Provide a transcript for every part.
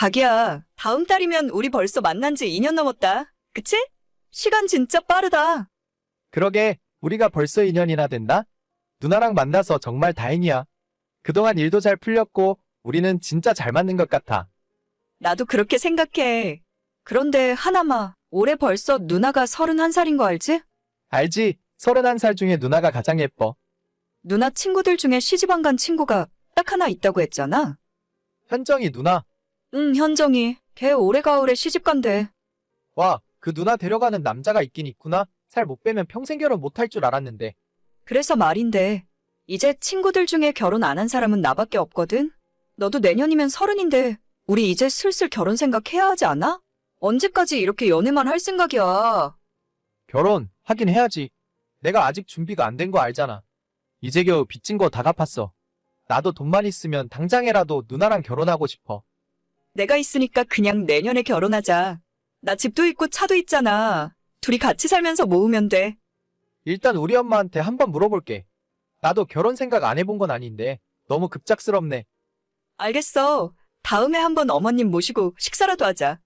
자기야, 다음 달이면 우리 벌써 만난 지 2년 넘었다. 그치? 시간 진짜 빠르다. 그러게, 우리가 벌써 2년이나 된다? 누나랑 만나서 정말 다행이야. 그동안 일도 잘 풀렸고, 우리는 진짜 잘 맞는 것 같아. 나도 그렇게 생각해. 그런데 하나마, 올해 벌써 누나가 31살인 거 알지? 알지? 31살 중에 누나가 가장 예뻐. 누나 친구들 중에 시집 안 간 친구가 딱 하나 있다고 했잖아. 현정이 누나. 응, 현정이. 걔 올해 가을에 시집 간대. 와, 그 누나 데려가는 남자가 있긴 있구나. 살 못 빼면 평생 결혼 못 할 줄 알았는데. 그래서 말인데, 이제 친구들 중에 결혼 안 한 사람은 나밖에 없거든? 너도 내년이면 서른인데, 우리 이제 슬슬 결혼 생각해야 하지 않아? 언제까지 이렇게 연애만 할 생각이야? 결혼, 하긴 해야지. 내가 아직 준비가 안 된 거 알잖아. 이제 겨우 빚진 거 다 갚았어. 나도 돈만 있으면 당장에라도 누나랑 결혼하고 싶어. 내가 있으니까 그냥 내년에 결혼하자. 나 집도 있고 차도 있잖아. 둘이 같이 살면서 모으면 돼. 일단 우리 엄마한테 한번 물어볼게. 나도 결혼 생각 안 해본 건 아닌데 너무 급작스럽네. 알겠어. 다음에 한번 어머님 모시고 식사라도 하자.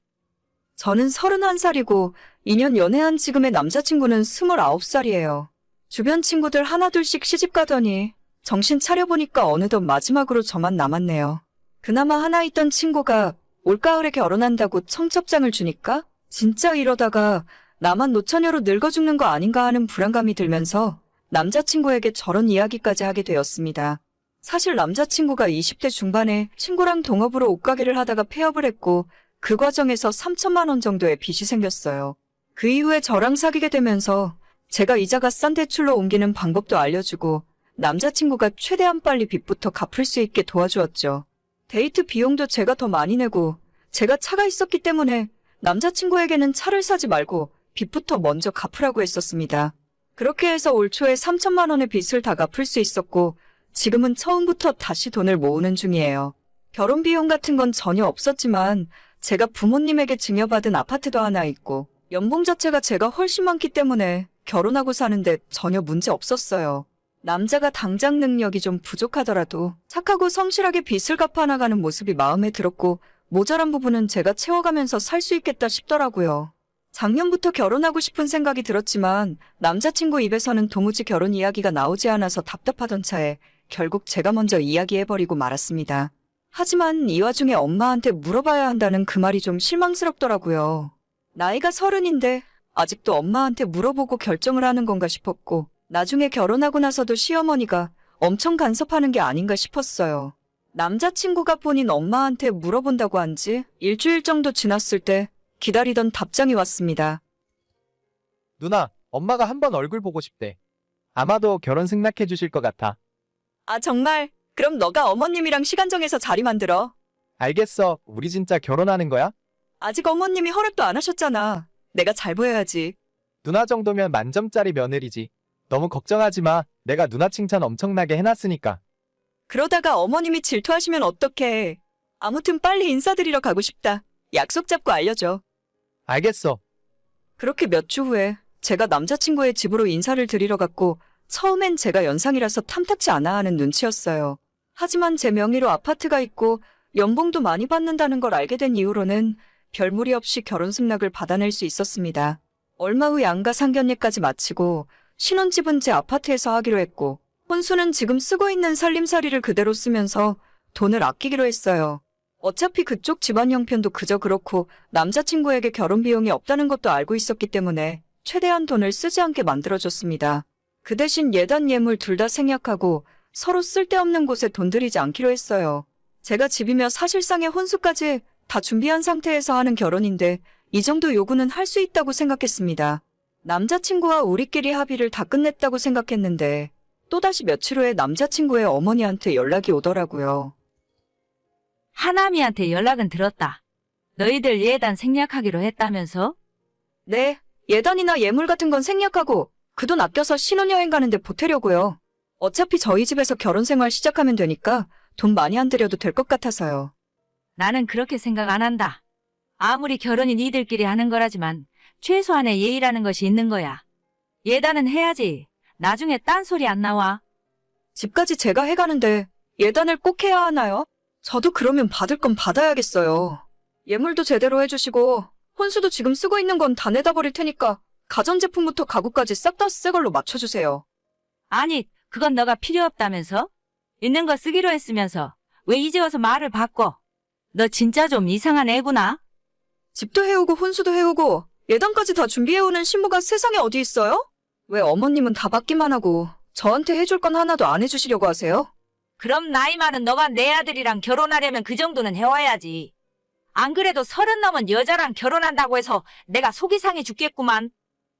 저는 31살이고 2년 연애한 지금의 남자친구는 29살이에요. 주변 친구들 하나둘씩 시집 가더니 정신 차려보니까 어느덧 마지막으로 저만 남았네요. 그나마 하나 있던 친구가 올가을에 결혼한다고 청첩장을 주니까 진짜 이러다가 나만 노처녀로 늙어 죽는 거 아닌가 하는 불안감이 들면서 남자친구에게 저런 이야기까지 하게 되었습니다. 사실 남자친구가 20대 중반에 친구랑 동업으로 옷가게를 하다가 폐업을 했고 그 과정에서 3천만 원 정도의 빚이 생겼어요. 그 이후에 저랑 사귀게 되면서 제가 이자가 싼 대출로 옮기는 방법도 알려주고 남자친구가 최대한 빨리 빚부터 갚을 수 있게 도와주었죠. 데이트 비용도 제가 더 많이 내고 제가 차가 있었기 때문에 남자친구에게는 차를 사지 말고 빚부터 먼저 갚으라고 했었습니다. 그렇게 해서 올 초에 3천만 원의 빚을 다 갚을 수 있었고 지금은 처음부터 다시 돈을 모으는 중이에요. 결혼 비용 같은 건 전혀 없었지만 제가 부모님에게 증여받은 아파트도 하나 있고 연봉 자체가 제가 훨씬 많기 때문에 결혼하고 사는데 전혀 문제 없었어요. 남자가 당장 능력이 좀 부족하더라도 착하고 성실하게 빚을 갚아 나가는 모습이 마음에 들었고 모자란 부분은 제가 채워가면서 살 수 있겠다 싶더라고요. 작년부터 결혼하고 싶은 생각이 들었지만 남자친구 입에서는 도무지 결혼 이야기가 나오지 않아서 답답하던 차에 결국 제가 먼저 이야기해버리고 말았습니다. 하지만 이 와중에 엄마한테 물어봐야 한다는 그 말이 좀 실망스럽더라고요. 나이가 서른인데 아직도 엄마한테 물어보고 결정을 하는 건가 싶었고 나중에 결혼하고 나서도 시어머니가 엄청 간섭하는 게 아닌가 싶었어요. 남자친구가 본인 엄마한테 물어본다고 한 지 일주일 정도 지났을 때 기다리던 답장이 왔습니다. 누나, 엄마가 한번 얼굴 보고 싶대. 아마도 결혼 승낙해 주실 것 같아. 아, 정말? 그럼 너가 어머님이랑 시간 정해서 자리 만들어. 알겠어. 우리 진짜 결혼하는 거야? 아직 어머님이 허락도 안 하셨잖아. 내가 잘 보여야지. 누나 정도면 만점짜리 며느리지. 너무 걱정하지 마. 내가 누나 칭찬 엄청나게 해놨으니까. 그러다가 어머님이 질투하시면 어떡해. 아무튼 빨리 인사드리러 가고 싶다. 약속 잡고 알려줘. 알겠어. 그렇게 몇 주 후에 제가 남자친구의 집으로 인사를 드리러 갔고 처음엔 제가 연상이라서 탐탁지 않아 하는 눈치였어요. 하지만 제 명의로 아파트가 있고 연봉도 많이 받는다는 걸 알게 된 이후로는 별 무리 없이 결혼 승낙을 받아낼 수 있었습니다. 얼마 후 양가 상견례까지 마치고 신혼집은 제 아파트에서 하기로 했고 혼수는 지금 쓰고 있는 살림살이를 그대로 쓰면서 돈을 아끼기로 했어요. 어차피 그쪽 집안 형편도 그저 그렇고 남자친구에게 결혼 비용이 없다는 것도 알고 있었기 때문에 최대한 돈을 쓰지 않게 만들어줬습니다. 그 대신 예단 예물 둘 다 생략하고 서로 쓸데없는 곳에 돈 들이지 않기로 했어요. 제가 집이며 사실상의 혼수까지 다 준비한 상태에서 하는 결혼인데 이 정도 요구는 할 수 있다고 생각했습니다. 남자친구와 우리끼리 합의를 다 끝냈다고 생각했는데 또다시 며칠 후에 남자친구의 어머니한테 연락이 오더라고요. 하나미한테 연락은 들었다. 너희들 예단 생략하기로 했다면서? 네, 예단이나 예물 같은 건 생략하고 그 돈 아껴서 신혼여행 가는데 보태려고요. 어차피 저희 집에서 결혼 생활 시작하면 되니까 돈 많이 안 들여도 될 것 같아서요. 나는 그렇게 생각 안 한다. 아무리 결혼이 니들끼리 하는 거라지만 최소한의 예의라는 것이 있는 거야. 예단은 해야지. 나중에 딴소리 안 나와. 집까지 제가 해가는데 예단을 꼭 해야 하나요? 저도 그러면 받을 건 받아야겠어요. 예물도 제대로 해주시고 혼수도 지금 쓰고 있는 건 다 내다 버릴 테니까 가전제품부터 가구까지 싹 다 새 걸로 맞춰주세요. 아니, 그건 너가 필요 없다면서? 있는 거 쓰기로 했으면서 왜 이제 와서 말을 바꿔? 너 진짜 좀 이상한 애구나? 집도 해오고 혼수도 해오고 예단까지 다 준비해오는 신부가 세상에 어디 있어요? 왜 어머님은 다 받기만 하고 저한테 해줄 건 하나도 안 해주시려고 하세요? 그럼 나이 많은 너가 내 아들이랑 결혼하려면 그 정도는 해와야지. 안 그래도 서른 넘은 여자랑 결혼한다고 해서 내가 속이 상해 죽겠구만.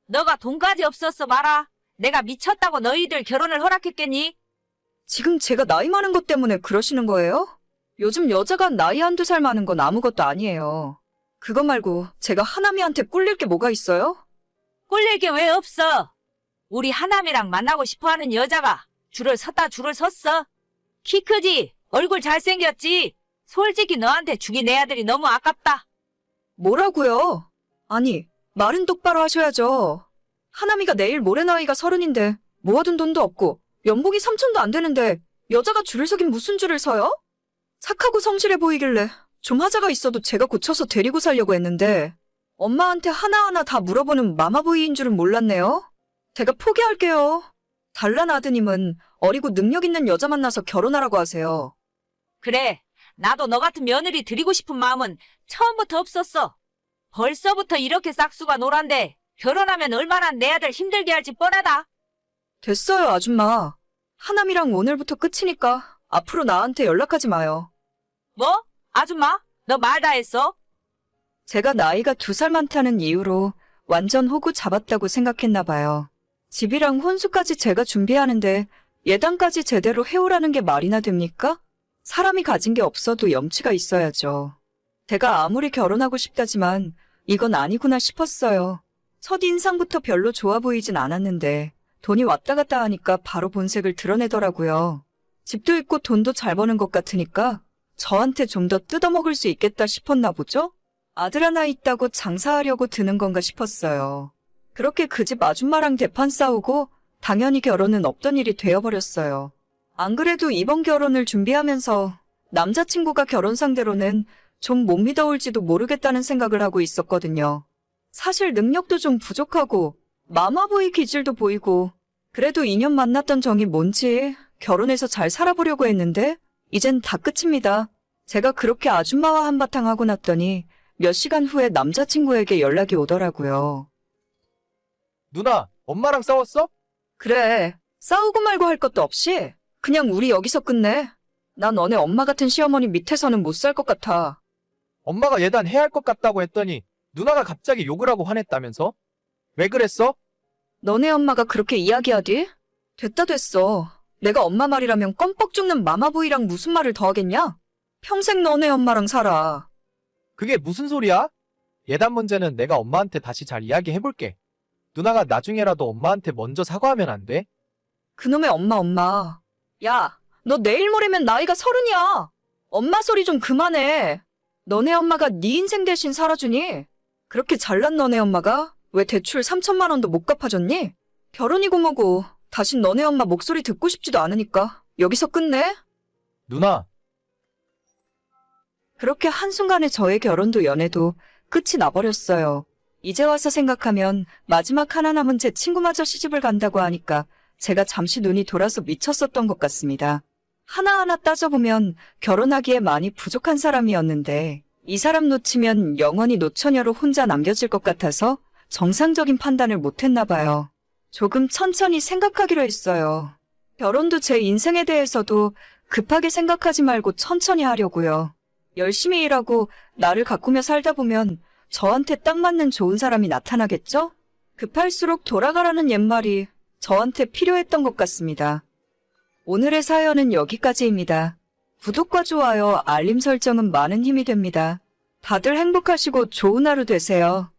너가 돈까지 없었어 봐라. 내가 미쳤다고 너희들 결혼을 허락했겠니? 지금 제가 나이 많은 것 때문에 그러시는 거예요? 요즘 여자가 나이 한두 살 많은 건 아무것도 아니에요. 그거 말고 제가 하나미한테 꿀릴 게 뭐가 있어요? 꼴릴 게 왜 없어? 우리 하남이랑 만나고 싶어하는 여자가 줄을 섰다 줄을 섰어. 키 크지? 얼굴 잘생겼지? 솔직히 너한테 죽이 내 아들이 너무 아깝다. 뭐라고요? 아니, 말은 똑바로 하셔야죠. 하나미가 내일 모레 나이가 서른인데 모아둔 돈도 없고 연봉이 삼천도 안 되는데 여자가 줄을 서긴 무슨 줄을 서요? 착하고 성실해 보이길래 좀 하자가 있어도 제가 고쳐서 데리고 살려고 했는데 엄마한테 하나하나 다 물어보는 마마보이인 줄은 몰랐네요. 제가 포기할게요. 달란 아드님은 어리고 능력 있는 여자 만나서 결혼하라고 하세요. 그래, 나도 너 같은 며느리 드리고 싶은 마음은 처음부터 없었어. 벌써부터 이렇게 싹수가 노란데 결혼하면 얼마나 내 아들 힘들게 할지 뻔하다. 됐어요, 아줌마. 하남이랑 오늘부터 끝이니까 앞으로 나한테 연락하지 마요. 뭐? 아줌마? 너 말 다 했어? 제가 나이가 두 살 많다는 이유로 완전 호구 잡았다고 생각했나 봐요. 집이랑 혼수까지 제가 준비하는데 예단까지 제대로 해오라는 게 말이나 됩니까? 사람이 가진 게 없어도 염치가 있어야죠. 제가 아무리 결혼하고 싶다지만 이건 아니구나 싶었어요. 첫 인상부터 별로 좋아 보이진 않았는데 돈이 왔다 갔다 하니까 바로 본색을 드러내더라고요. 집도 있고 돈도 잘 버는 것 같으니까 저한테 좀 더 뜯어먹을 수 있겠다 싶었나 보죠? 아들 하나 있다고 장사하려고 드는 건가 싶었어요. 그렇게 그 집 아줌마랑 대판 싸우고 당연히 결혼은 없던 일이 되어버렸어요. 안 그래도 이번 결혼을 준비하면서 남자친구가 결혼 상대로는 좀 못 믿어올지도 모르겠다는 생각을 하고 있었거든요. 사실 능력도 좀 부족하고 마마보이 기질도 보이고 그래도 2년 만났던 정이 뭔지 결혼해서 잘 살아보려고 했는데 이젠 다 끝입니다. 제가 그렇게 아줌마와 한바탕 하고 났더니 몇 시간 후에 남자친구에게 연락이 오더라고요. 누나, 엄마랑 싸웠어? 그래, 싸우고 말고 할 것도 없이 그냥 우리 여기서 끝내. 난 너네 엄마 같은 시어머니 밑에서는 못 살 것 같아. 엄마가 예단 해야 할 것 같다고 했더니 누나가 갑자기 욕을 하고 화냈다면서? 왜 그랬어? 너네 엄마가 그렇게 이야기하디? 됐다 됐어. 내가 엄마 말이라면 껌뻑 죽는 마마보이랑 무슨 말을 더 하겠냐? 평생 너네 엄마랑 살아. 그게 무슨 소리야? 예단 문제는 내가 엄마한테 다시 잘 이야기해볼게. 누나가 나중에라도 엄마한테 먼저 사과하면 안 돼? 그놈의 엄마 엄마. 야, 너 내일 모레면 나이가 서른이야. 엄마 소리 좀 그만해. 너네 엄마가 네 인생 대신 살아주니? 그렇게 잘난 너네 엄마가 왜 대출 3천만 원도 못 갚아줬니? 결혼이고 뭐고 다신 너네 엄마 목소리 듣고 싶지도 않으니까 여기서 끝내. 누나, 그렇게 한순간에 저의 결혼도 연애도 끝이 나버렸어요. 이제 와서 생각하면 마지막 하나 남은 제 친구마저 시집을 간다고 하니까 제가 잠시 눈이 돌아서 미쳤었던 것 같습니다. 하나하나 따져보면 결혼하기에 많이 부족한 사람이었는데 이 사람 놓치면 영원히 노처녀로 혼자 남겨질 것 같아서 정상적인 판단을 못했나 봐요. 조금 천천히 생각하기로 했어요. 결혼도 제 인생에 대해서도 급하게 생각하지 말고 천천히 하려고요. 열심히 일하고 나를 가꾸며 살다 보면 저한테 딱 맞는 좋은 사람이 나타나겠죠? 급할수록 돌아가라는 옛말이 저한테 필요했던 것 같습니다. 오늘의 사연은 여기까지입니다. 구독과 좋아요, 알림 설정은 많은 힘이 됩니다. 다들 행복하시고 좋은 하루 되세요.